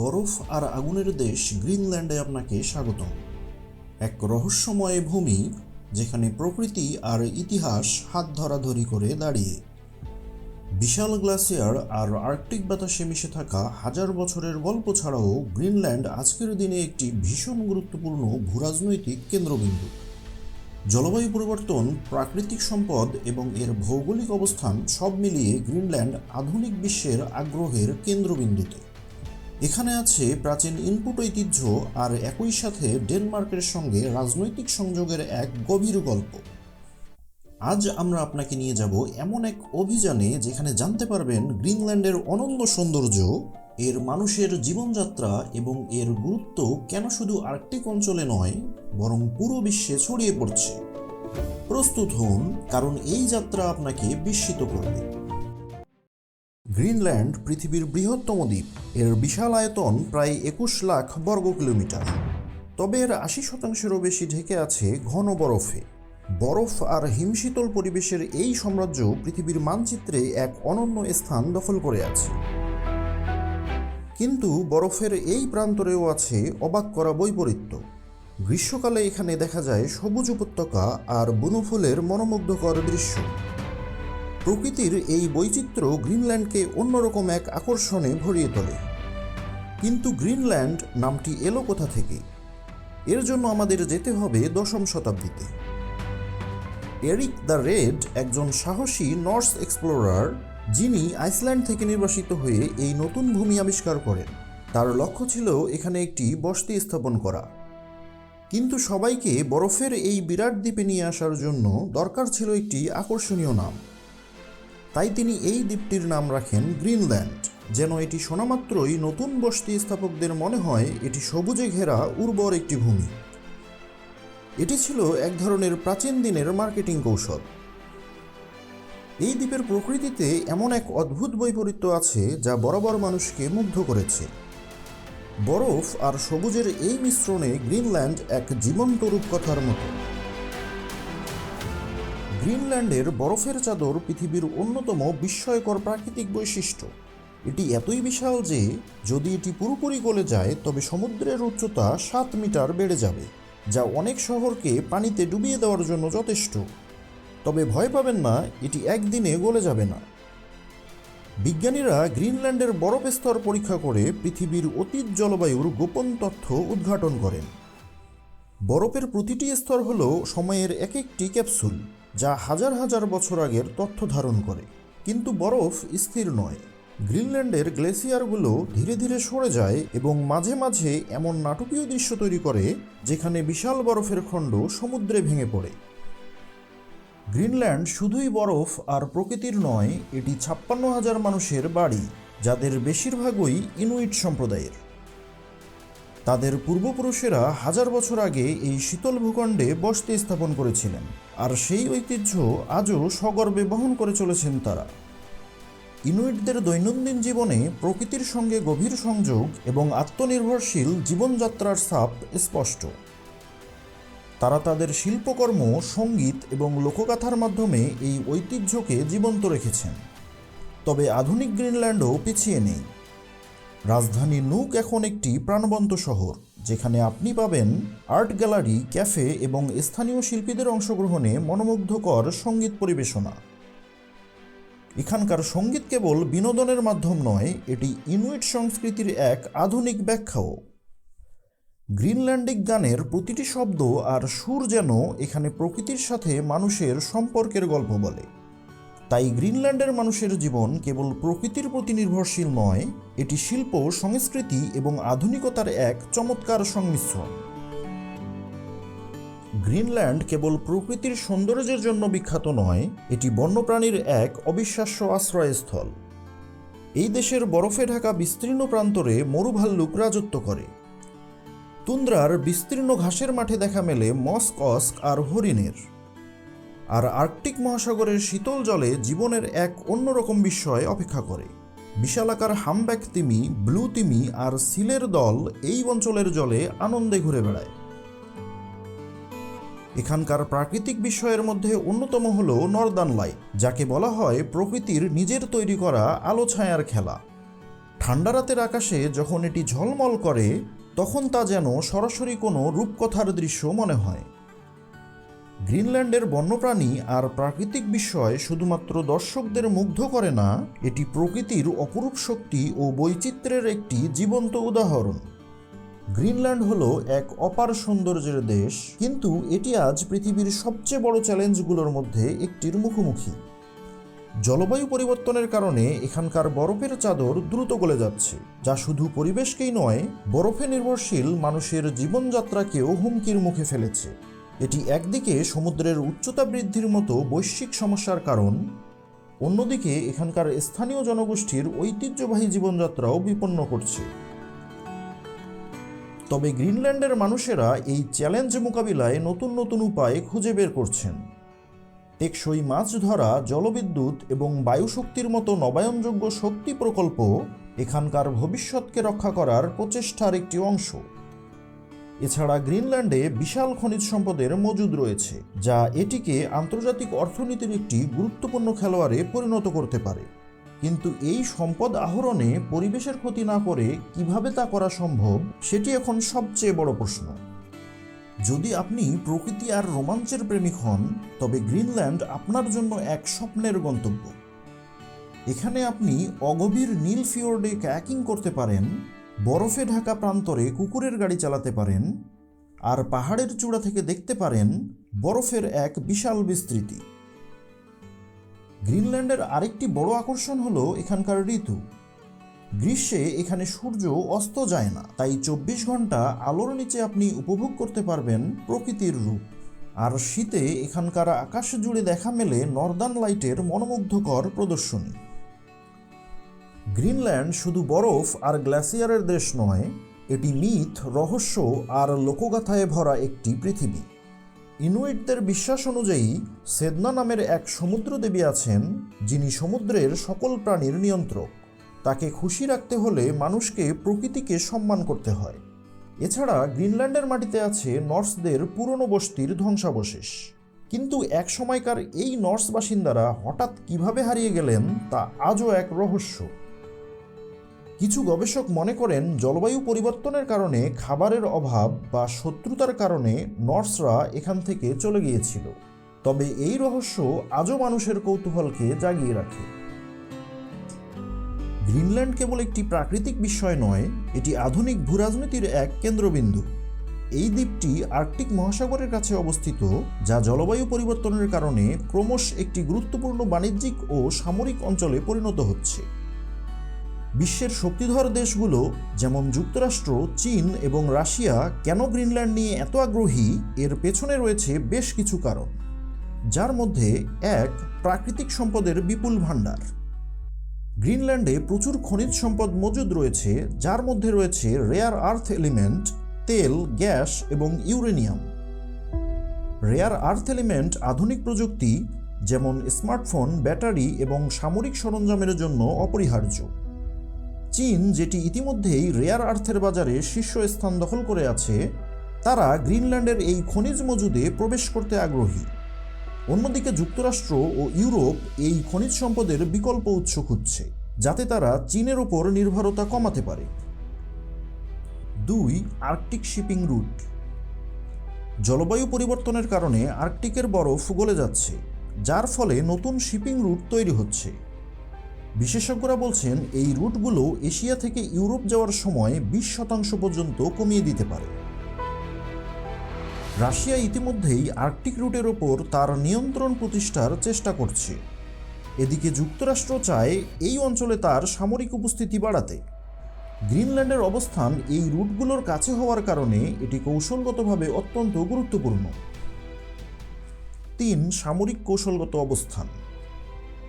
বরফ আর আগুনের দেশ গ্রিনল্যান্ডে আপনাকে স্বাগতম। এক রহস্যময় ভূমি যেখানে প্রকৃতি আর ইতিহাস হাত ধরাধরি করে দাঁড়িয়ে। বিশাল গ্লাসিয়ার আর আর্কটিক বাতাসে মিশে থাকা হাজার বছরের গল্প ছাড়াও গ্রিনল্যান্ড আজকের দিনে একটি ভীষণ গুরুত্বপূর্ণ ভূরাজনৈতিক কেন্দ্রবিন্দু। জলবায়ু পরিবর্তন, প্রাকৃতিক সম্পদ এবং এর ভৌগোলিক অবস্থান সব মিলিয়ে গ্রিনল্যান্ড আধুনিক বিশ্বের আগ্রহের কেন্দ্রবিন্দুতে। এখানে আছে প্রাচীন ইনপুট ঐতিহ্য আর একই সাথে ডেনমার্কের সঙ্গে রাজনৈতিক সংযোগের এক গভীর গল্প। আজ আমরা আপনাকে নিয়ে যাব এমন এক অভিযানে যেখানে জানতে পারবেন গ্রিনল্যান্ডের অনন্য সৌন্দর্য, এর মানুষের জীবনযাত্রা এবং এর গুরুত্ব কেন শুধু আর্কটিক অঞ্চলে নয়, বরং পুরো বিশ্বে ছড়িয়ে পড়ছে। প্রস্তুত হন, কারণ এই যাত্রা আপনাকে বিস্মিত করবে। গ্রিনল্যান্ড পৃথিবীর বৃহত্তম দ্বীপ। এর বিশাল আয়তন প্রায় একুশ লাখ বর্গ কিলোমিটার। তবে এর আশি শতাংশেরও বেশি ঢেকে আছে ঘন বরফে। বরফ আর হিমশীতল পরিবেশের এই সাম্রাজ্য পৃথিবীর মানচিত্রে এক অনন্য স্থান দখল করে আছে। কিন্তু বরফের এই প্রান্তরেও আছে অবাক করা বৈপরীত্য। গ্রীষ্মকালে এখানে দেখা যায় সবুজ উপত্যকা আর বনফুলের মনোমুগ্ধকর দৃশ্য। প্রকৃতির এই বৈচিত্র্য গ্রিনল্যান্ডকে অন্যরকম এক আকর্ষণে ভরিয়ে তোলে। কিন্তু গ্রিনল্যান্ড নামটি এলো কোথা থেকে? এর জন্য আমাদের যেতে হবে দশম শতাব্দীতে। এরিক দ্য রেড একজন সাহসী নর্স এক্সপ্লোরার, যিনি আইসল্যান্ড থেকে নির্বাসিত হয়ে এই নতুন ভূমি আবিষ্কার করেন। তার লক্ষ্য ছিল এখানে একটি বসতি স্থাপন করা। কিন্তু সবাইকে বরফের এই বিরাট দ্বীপে নিয়ে আসার জন্য দরকার ছিল একটি আকর্ষণীয় নাম। তাই তিনি এই দ্বীপটির নাম রাখেন গ্রিনল্যান্ড। যেন এটি শোনামাত্রই নতুন বসতি স্থাপকদের মনে হয় এটি সবুজে ঘেরা, উর্বর একটি ভূমি। এটি ছিল এক ধরনের প্রাচীন দিনের মার্কেটিং কৌশল। এই দ্বীপের প্রকৃতিতে এমন এক অদ্ভুত বৈপরীত্য আছে যা বরাবর মানুষকে মুগ্ধ করেছে। বরফ আর সবুজের এই মিশ্রণে গ্রিনল্যান্ড এক জীবন্ত রূপকথার মতো। গ্রিনল্যান্ডের বরফের চাদর পৃথিবীর অন্যতম বিস্ময়কর প্রাকৃতিক বৈশিষ্ট্য। এটি এতই বিশাল যে, যদি এটি পুরোপুরি গলে যায়, তবে সমুদ্রের উচ্চতা সাত মিটার বেড়ে যাবে, যা অনেক শহরকে পানিতে ডুবিয়ে দেওয়ার জন্য যথেষ্ট। তবে ভয় পাবেন না, এটি একদিনে গলে যাবে না। বিজ্ঞানীরা গ্রিনল্যান্ডের বরফ স্তর পরীক্ষা করে পৃথিবীর অতীত জলবায়ুর গোপন তথ্য উদ্ঘাটন করেন। বরফের প্রতিটি স্তর হল সময়ের এক একটি ক্যাপসুল। যা হাজার হাজার বছর আগের তথ্য ধারণ করে। কিন্তু বরফ স্থির নয়। গ্রিনল্যান্ডের গ্লেসিয়ারগুলো ধীরে ধীরে সরে যায় এবং মাঝে মাঝে এমন নাটকীয় দৃশ্য তৈরি করে, যেখানে বিশাল বরফের খণ্ড সমুদ্রে ভেঙে পড়ে। গ্রিনল্যান্ড শুধুই বরফ আর প্রকৃতির নয়, এটি ছাপ্পান্ন হাজার মানুষের বাড়ি, যাদের বেশিরভাগই ইনুইট সম্প্রদায়ের। তাদের পূর্বপুরুষেরা হাজার বছর আগে এই শীতল ভূখণ্ডে বসতি স্থাপন করেছিলেন, আর সেই ঐতিহ্য আজও সগর্বে বহন করে চলেছেন তারা। ইনুইটদের দৈনন্দিন জীবনে প্রকৃতির সঙ্গে গভীর সংযোগ এবং আত্মনির্ভরশীল জীবনযাত্রার ছাপ স্পষ্ট। তারা তাদের শিল্পকর্ম, সংগীত এবং লোকগাথার মাধ্যমে এই ঐতিহ্যকে জীবন্ত রেখেছেন। তবে আধুনিক গ্রিনল্যান্ডও পিছিয়ে নেই। রাজধানী নুক এখন একটি প্রাণবন্ত শহর, যেখানে আপনি পাবেন আর্ট গ্যালারি, ক্যাফে এবং স্থানীয় শিল্পীদের অংশগ্রহণে মনোমুগ্ধকর সংগীত পরিবেশনা। এখানকার সংগীত কেবল বিনোদনের মাধ্যম নয়, এটি ইনুইট সংস্কৃতির এক আধুনিক ব্যাখ্যাও। গ্রিনল্যান্ডিক গানের প্রতিটি শব্দ আর সুর যেন এখানে প্রকৃতির সাথে মানুষের সম্পর্কের গল্প বলে। তাই গ্রিনল্যান্ডের মানুষের জীবন কেবল প্রকৃতির প্রতি নির্ভরশীল নয়, এটি শিল্প, সংস্কৃতি এবং আধুনিকতার এক চমৎকার সংমিশ্রণ। গ্রিনল্যান্ড কেবল প্রকৃতির সৌন্দর্যের জন্য বিখ্যাত নয়, এটি বন্যপ্রাণীর এক অবিশ্বাস্য আশ্রয়স্থল। এই দেশের বরফে ঢাকা বিস্তীর্ণ প্রান্তরে মরুভাল্লুক রাজত্ব করে। তুন্দ্রার বিস্তীর্ণ ঘাসের মাঠে দেখা মেলে মস্ক অস্ক আর হরিণের। আর আর্কটিক মহাসাগরের শীতল জলে জীবনের এক অন্যরকম বিস্ময় অপেক্ষা করে। বিশালাকার হামব্যাক তিমি, ব্লু তিমি আর সিলের দল এই অঞ্চলের জলে আনন্দে ঘুরে বেড়ায়। এখানকার প্রাকৃতিক বিষয়ের মধ্যে অন্যতম হল নর্দার্ন লাইট যাকে বলা হয় প্রকৃতির নিজের তৈরি করা আলো ছায়ার খেলা। ঠান্ডা রাতের আকাশে যখন এটি ঝলমল করে, তখন তা যেন সরাসরি কোনো রূপকথার দৃশ্য মনে হয়। গ্রিনল্যান্ডের বন্যপ্রাণী আর প্রাকৃতিক বিষয় শুধুমাত্র দর্শকদের মুগ্ধ করে না, এটি প্রকৃতির অপরূপ শক্তি ও বৈচিত্র্যের একটি জীবন্ত উদাহরণ। গ্রিনল্যান্ড হলো এক অপার সৌন্দর্যের দেশ, কিন্তু এটি আজ পৃথিবীর সবচেয়ে বড় চ্যালেঞ্জগুলোর মধ্যে একটির মুখোমুখি। জলবায়ু পরিবর্তনের কারণে এখানকার বরফের চাদর দ্রুত গলে যাচ্ছে, যা শুধু পরিবেশকেই নয়, বরফে নির্ভরশীল মানুষের জীবনযাত্রাকেও হুমকির মুখে ফেলেছে। এটি একদিকে সমুদ্রের উচ্চতা বৃদ্ধির মতো বৈশ্বিক সমস্যার কারণ, অন্যদিকে এখানকার স্থানীয় জনগোষ্ঠীর ঐতিহ্যবাহী জীবনযাত্রাও বিপন্ন করছে। তবে গ্রিনল্যান্ডের মানুষেরা এই চ্যালেঞ্জ মোকাবিলায় নতুন নতুন উপায় খুঁজে বের করছেন। টেকসই মাছ ধরা, জলবিদ্যুৎ এবং বায়ুশক্তির মতো নবায়নযোগ্য শক্তি প্রকল্প এখানকার ভবিষ্যৎকে রক্ষা করার প্রচেষ্টার একটি অংশ। এছাড়া গ্রিনল্যান্ডে বিশাল খনিজ সম্পদের মজুদ রয়েছে, যা এটিকে আন্তর্জাতিক অর্থনীতির একটি গুরুত্বপূর্ণ খেলোয়াড়ে পরিণত করতে পারে। কিন্তু এই সম্পদ আহরণে পরিবেশের ক্ষতি না করে কীভাবে তা করা সম্ভব, সেটি এখন সবচেয়ে বড় প্রশ্ন। যদি আপনি প্রকৃতি আর রোমাঞ্চের প্রেমিক হন, তবে গ্রিনল্যান্ড আপনার জন্য এক স্বপ্নের গন্তব্য। এখানে আপনি অগভীর নীল ফিওর্ডে ক্যাকিং করতে পারেন বরফে ঢাকা প্রান্তরে কুকুরের গাড়ি চালাতে পারেন আর পাহাড়ের চূড়া থেকে দেখতে পারেন বরফের এক বিশাল বিস্তৃতি। গ্রিনল্যান্ডের আরেকটি বড় আকর্ষণ হলো এখানকার ঋতু। গ্রীষ্মে এখানে সূর্য অস্ত যায় না, তাই চব্বিশ ঘণ্টা আলোর নিচে আপনি উপভোগ করতে পারবেন প্রকৃতির রূপ। আর শীতে এখানকার আকাশ জুড়ে দেখা মেলে নর্দার্ন লাইটের মনোমুগ্ধকর প্রদর্শনী। গ্রিনল্যান্ড শুধু বরফ আর গ্লাসিয়ারের দেশ নয়, এটি মিথ, রহস্য আর লোকগাথায় ভরা একটি পৃথিবী। ইনুইটদের বিশ্বাস অনুযায়ী, সেদনা নামের এক সমুদ্র দেবী আছেন, যিনি সমুদ্রের সকল প্রাণীর নিয়ন্ত্রক। তাকে খুশি রাখতে হলে মানুষকে প্রকৃতিকে সম্মান করতে হয়। এছাড়া গ্রিনল্যান্ডের মাটিতে আছে নর্সদের পুরনো বস্তির ধ্বংসাবশেষ। কিন্তু এক সময়কার এই নর্স বাসিন্দারা হঠাৎ কীভাবে হারিয়ে গেলেন, তা আজও এক রহস্য। কিছু গবেষক মনে করেন জলবায়ু পরিবর্তনের কারণে খাবারের অভাব বা শত্রুতার কারণে নর্সরা এখান থেকে চলে গিয়েছিল। তবে এই রহস্য আজও মানুষের কৌতূহলকে জাগিয়ে রাখে। গ্রিনল্যান্ড কেবল একটি প্রাকৃতিক বিষয় নয়, এটি আধুনিক ভূরাজনীতির এক কেন্দ্রবিন্দু। এই দ্বীপটি আর্কটিক মহাসাগরের কাছে অবস্থিত, যা জলবায়ু পরিবর্তনের কারণে ক্রমশ একটি গুরুত্বপূর্ণ বাণিজ্যিক ও সামরিক অঞ্চলে পরিণত হচ্ছে। বিশ্বের শক্তিধর দেশগুলো যেমন যুক্তরাষ্ট্র, চীন এবং রাশিয়া কেন গ্রিনল্যান্ড নিয়ে এত আগ্রহী, এর পেছনে রয়েছে বেশ কিছু কারণ, যার মধ্যে এক, প্রাকৃতিক সম্পদের বিপুল ভাণ্ডার। গ্রিনল্যান্ডে প্রচুর খনিজ সম্পদ মজুদ রয়েছে, যার মধ্যে রয়েছে রেয়ার আর্থ এলিমেন্ট তেল, গ্যাস এবং ইউরেনিয়াম। রেয়ার আর্থ এলিমেন্ট আধুনিক প্রযুক্তি, যেমন স্মার্টফোন, ব্যাটারি এবং সামরিক সরঞ্জামের জন্য অপরিহার্য। চীন, যেটি ইতিমধ্যেই রেয়ার আর্থের বাজারে শীর্ষস্থান দখল করে আছে, তারা গ্রিনল্যান্ডের এই খনিজ মজুদে প্রবেশ করতে আগ্রহী। অন্যদিকে যুক্তরাষ্ট্র ও ইউরোপ এই খনিজ সম্পদের বিকল্প উৎস খুঁজছে, যাতে তারা চীনের ওপর নির্ভরতা কমাতে পারে। দুই, আর্কটিক শিপিং রুট। জলবায়ু পরিবর্তনের কারণে আর্কটিকের বরফ গলে যাচ্ছে, যার ফলে নতুন শিপিং রুট তৈরি হচ্ছে। বিশেষজ্ঞরা বলছেন, এই রুটগুলো এশিয়া থেকে ইউরোপ যাওয়ার সময় বিশ শতাংশ পর্যন্ত কমিয়ে দিতে পারে। রাশিয়া ইতিমধ্যেই আর্কটিক রুটের ওপর তার নিয়ন্ত্রণ প্রতিষ্ঠার চেষ্টা করছে। এদিকে যুক্তরাষ্ট্র চায় এই অঞ্চলে তার সামরিক উপস্থিতি বাড়াতে। গ্রিনল্যান্ডের অবস্থান এই রুটগুলোর কাছে হওয়ার কারণে এটি কৌশলগতভাবে অত্যন্ত গুরুত্বপূর্ণ। তিন, সামরিক কৌশলগত অবস্থান।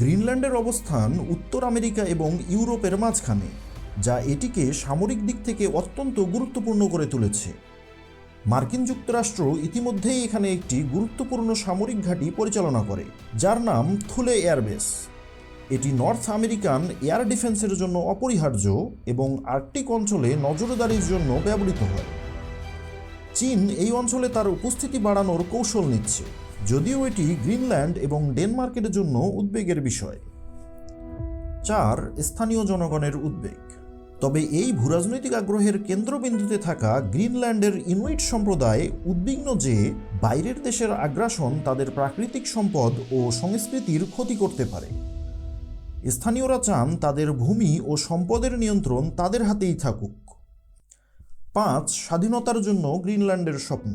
গ্রিনল্যান্ডের অবস্থান উত্তর আমেরিকা এবং ইউরোপের মাঝখানে, যা এটিকে সামরিক দিক থেকে অত্যন্ত গুরুত্বপূর্ণ করে তুলেছে। মার্কিন যুক্তরাষ্ট্র ইতিমধ্যেই এখানে একটি গুরুত্বপূর্ণ সামরিক ঘাঁটি পরিচালনা করে, যার নাম থুলে এয়ারবেস। এটি নর্থ আমেরিকান এয়ার ডিফেন্সের জন্য অপরিহার্য এবং আর্কটিক অঞ্চলে নজরদারির জন্য ব্যবহৃত হয়। চীন এই অঞ্চলে তার উপস্থিতি বাড়ানোর কৌশল নিচ্ছে। যদিও এটি গ্রিনল্যান্ড এবং ডেনমার্কের জন্য উদ্বেগের বিষয়। চার, স্থানীয় জনগণের উদ্বেগ। তবে এই ভূরাজনৈতিক আগ্রহের কেন্দ্রবিন্দুতে থাকা গ্রিনল্যান্ডের ইনুইট সম্প্রদায় উদ্বিগ্ন যে বাইরের দেশের আগ্রাসন তাদের প্রাকৃতিক সম্পদ ও সংস্কৃতির ক্ষতি করতে পারে। স্থানীয়রা চান তাদের ভূমি ও সম্পদের নিয়ন্ত্রণ তাদের হাতেই থাকুক। পাঁচ, স্বাধীনতার জন্য গ্রিনল্যান্ডের স্বপ্ন।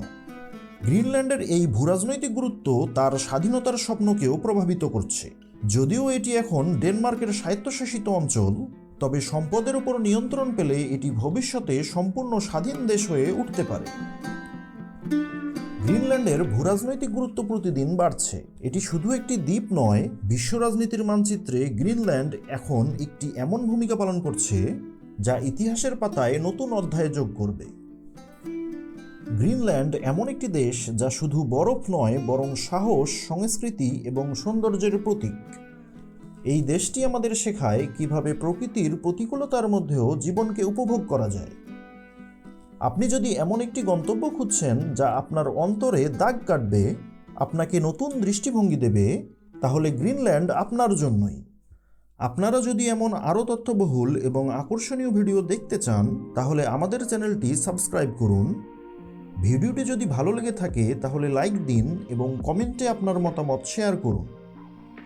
গ্রিনল্যান্ডের এই ভূরাজনৈতিক গুরুত্ব তার স্বাধীনতার স্বপ্নকেও প্রভাবিত করছে। যদিও এটি এখন ডেনমার্কের স্বায়ত্তশাসিত অঞ্চল, তবে সম্পদের উপর নিয়ন্ত্রণ পেলে এটি ভবিষ্যতে সম্পূর্ণ স্বাধীন দেশ হয়ে উঠতে পারে। গ্রিনল্যান্ডের ভূরাজনৈতিক গুরুত্ব প্রতিদিন বাড়ছে। এটি শুধু একটি দ্বীপ নয়, বিশ্ব রাজনীতির মানচিত্রে গ্রিনল্যান্ড এখন একটি এমন ভূমিকা পালন করছে, যা ইতিহাসের পাতায় নতুন অধ্যায় যোগ করবে। গ্রিনল্যান্ড এমন একটি দেশ যা শুধু বরফ নয়, বরং সাহস, সংস্কৃতি এবং সৌন্দর্যের প্রতীক। এই দেশটি আমাদের শেখায় কীভাবে প্রকৃতির প্রতিকূলতার মধ্যেও জীবনকে উপভোগ করা যায়। আপনি যদি এমন একটি গন্তব্য খুঁজছেন যা আপনার অন্তরে দাগ কাটবে, আপনাকে নতুন দৃষ্টিভঙ্গি দেবে, তাহলে গ্রিনল্যান্ড আপনার জন্যই। আপনারা যদি এমন আরও তথ্যবহুল এবং আকর্ষণীয় ভিডিও দেখতে চান, তাহলে আমাদের চ্যানেলটি সাবস্ক্রাইব করুন। ভিডিওটি যদি ভালো লেগে থাকে, তাহলে লাইক দিন এবং কমেন্টে আপনার মতামত শেয়ার করুন।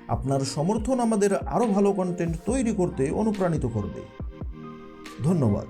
আপনার সমর্থন আমাদের আরও ভালো কন্টেন্ট তৈরি করতে অনুপ্রাণিত করবে। ধন্যবাদ।